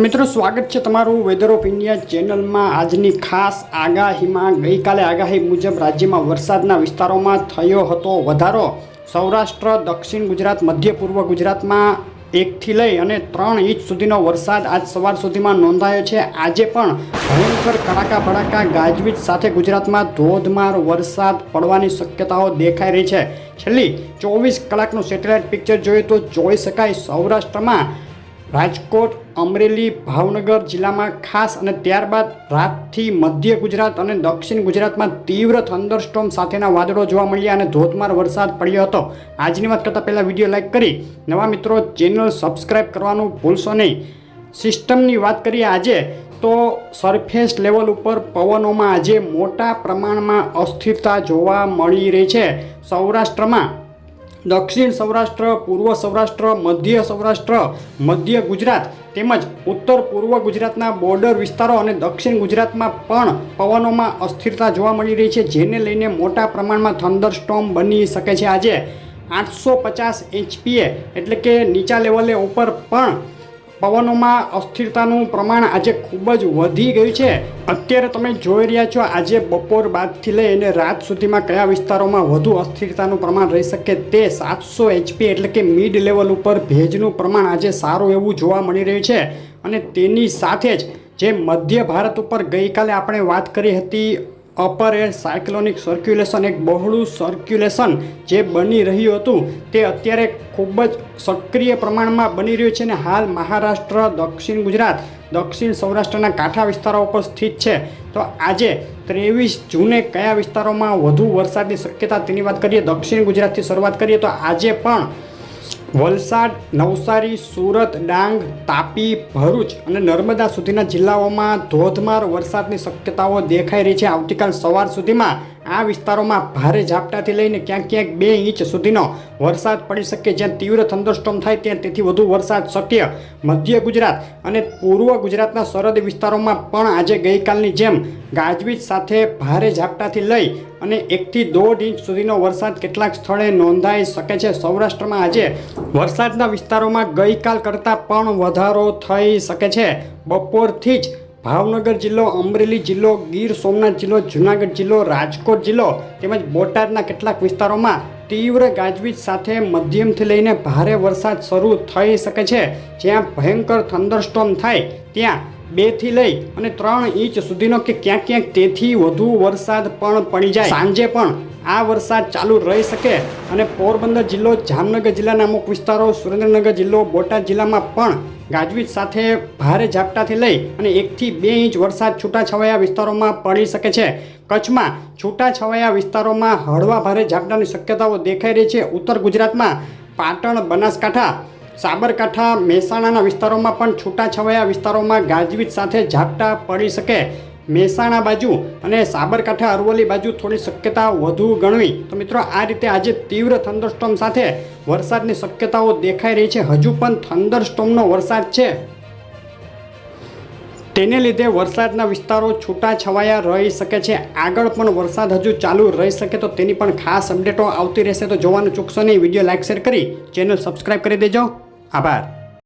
તો મિત્રો, સ્વાગત છે તમારું વેધર ઓફ ઇન્ડિયા ચેનલમાં આજની ખાસ આગાહીમાં, ગઈકાલે આગાહી મુજબ રાજ્યમાં વરસાદના વિસ્તારોમાં થયો હતો વધારો. સૌરાષ્ટ્ર, દક્ષિણ ગુજરાત, મધ્ય પૂર્વ ગુજરાતમાં એકથી લઈ અને ત્રણ ઇંચ સુધીનો વરસાદ આજ સવાર સુધીમાં નોંધાયો છે. આજે પણ ભયંકર કડાકા ભડાકા ગાજવીજ સાથે ગુજરાતમાં ધોધમાર વરસાદ પડવાની શક્યતાઓ દેખાઈ રહી છે. છેલ્લી ચોવીસ કલાકનું સેટેલાઇટ પિક્ચર જોઈએ તો જોઈ શકાય સૌરાષ્ટ્રમાં રાજકોટ, અમરેલી, ભાવનગર જિલ્લામાં ખાસ અને ત્યારબાદ રાતથી મધ્ય ગુજરાત અને દક્ષિણ ગુજરાતમાં તીવ્ર થંડરસ્ટોમ સાથેના વાદળો જોવા મળ્યા અને ધોધમાર વરસાદ પડ્યો હતો. આજની વાત કરતાં પહેલાં વીડિયો લાઇક કરી. નવા મિત્રો, ચેનલ સબસ્ક્રાઇબ કરવાનું ભૂલશો નહીં. સિસ્ટમની વાત કરીએ આજે, તો સરફેસ લેવલ ઉપર પવનોમાં આજે મોટા પ્રમાણમાં અસ્થિરતા જોવા મળી રહી છે. સૌરાષ્ટ્રમાં દક્ષિણ સૌરાષ્ટ્ર, પૂર્વ સૌરાષ્ટ્ર, મધ્ય સૌરાષ્ટ્ર, મધ્ય ગુજરાત તેમજ ઉત્તર પૂર્વ ગુજરાતના બોર્ડર વિસ્તારો અને દક્ષિણ ગુજરાતમાં પણ પવનોમાં અસ્થિરતા જોવા મળી રહી છે, જેને લઈને મોટા પ્રમાણમાં થંડરસ્ટોમ બની શકે છે. આજે આઠસો પચાસ એચપીએ એટલે કે નીચા લેવલે ઉપર પણ પવનોમાં અસ્થિરતાનું પ્રમાણ આજે ખૂબ જ વધી ગયું છે. અત્યારે તમે જોઈ રહ્યા છો, આજે બપોર બાદથી લઈને રાત સુધીમાં કયા વિસ્તારોમાં વધુ અસ્થિરતાનું પ્રમાણ રહી શકે તે સાતસો એચપી એટલે કે મિડ લેવલ ઉપર ભેજનું પ્રમાણ આજે સારું એવું જોવા મળી રહ્યું છે. અને તેની સાથે જ જે મધ્ય ભારત ઉપર ગઈકાલે આપણે વાત કરી હતી અપર એર સાયક્લોનિક સર્ક્યુલેશન એક બહોળું સર્ક્યુલેશન જે બની રહ્યું હતું. તે અત્યારે ખૂબ જ સક્રિય પ્રમાણમાં બની રહ્યું છે અને હાલ મહારાષ્ટ્ર, દક્ષિણ ગુજરાત, દક્ષિણ સૌરાષ્ટ્રના કાંઠા વિસ્તારો ઉપર સ્થિત છે. તો આજે ત્રેવીસ જૂને કયા વિસ્તારોમાં વધુ વરસાદની શક્યતા તેની વાત કરીએ, દક્ષિણ ગુજરાતથી શરૂઆત કરીએ, તો આજે પણ વલસાડ, નવસારી, સુરત, ડાંગ, તાપી, ભરૂચ અને નર્મદા સુધીના જિલ્લાઓમાં ધોધમાર વરસાદની શક્યતાઓ દેખાઈ રહી છે. આવતીકાલ સવાર સુધીમાં આ વિસ્તારોમાં ભારે ઝાપટાથી લઈને ક્યાંક ક્યાંક બે ઇંચ સુધીનો વરસાદ પડી શકે જ્યાં તીવ્ર થંડરસ્ટોમ થાય ત્યાં તેથી વધુ વરસાદ શક્ય મધ્ય ગુજરાત અને પૂર્વ ગુજરાતના સરહદી વિસ્તારોમાં પણ આજે ગઈકાલની જેમ ગાજવીજ સાથે ભારે ઝાપટાથી લઈ અને એકથી દોઢ ઇંચ સુધીનો વરસાદ કેટલાક સ્થળે નોંધાઈ શકે છે. સૌરાષ્ટ્રમાં આજે વરસાદના વિસ્તારોમાં ગઈકાલ કરતાં પણ વધારો થઈ શકે છે. બપોરથી જ ભાવનગર જિલ્લો, અમરેલી જિલ્લો, ગીર સોમનાથ જિલ્લો, જુનાગઢ જિલ્લો, રાજકોટ જિલ્લો તેમજ બોટાદના કેટલાક વિસ્તારોમાં તીવ્ર ગાજવીજ સાથે મધ્યમથી લઈને ભારે વરસાદ શરૂ થઈ શકે છે. જ્યાં ભયંકર થંડરસ્ટોમ થાય, ત્યાં બેથી લઈ અને ત્રણ ઇંચ સુધીનો કે ક્યાંક ક્યાંક તેથી વધુ વરસાદ પણ પડી જાય. સાંજે પણ આ વરસાદ ચાલુ રહી શકે અને પોરબંદર જિલ્લો, જામનગર જિલ્લાના અમુક વિસ્તારો, સુરેન્દ્રનગર જિલ્લો, બોટાદ જિલ્લામાં પણ ગાજવીજ સાથે ભારે ઝાપટાથી લઈ અને એકથી બે ઇંચ વરસાદ છૂટાછવાયા વિસ્તારોમાં પડી શકે છે. કચ્છમાં છૂટાછવાયા વિસ્તારોમાં હળવા ભારે ઝાપટાની શક્યતાઓ દેખાઈ રહી છે. ઉત્તર ગુજરાતમાં પાટણ, બનાસકાંઠા, સાબરકાંઠા, મહેસાણાના વિસ્તારોમાં પણ છૂટાછવાયા વિસ્તારોમાં ગાજવીજ સાથે ઝાપટા પડી શકે. મહેસાણા બાજુ અને સાબરકાંઠા અરવલ્લી બાજુ થોડી શક્યતા વધુ ગણવી. તો મિત્રો, આ રીતે આજે તીવ્ર થંડરસ્ટોમ સાથે વરસાદની શક્યતાઓ દેખાઈ રહી છે. હજુ પણ થંડરસ્ટોમનો વરસાદ છે. તેને લીધે વરસાદના વિસ્તારો છૂટા છવાયા રહી શકે છે. આગળ પણ વરસાદ હજુ ચાલુ રહી શકે, તો તેની પણ ખાસ અપડેટો આવતી રહેશે. તો જોવાનું ચૂકશો નહીં. વીડિયો લાઇક શેર કરી ચેનલ સબસ્ક્રાઈબ કરી દેજો. આભાર.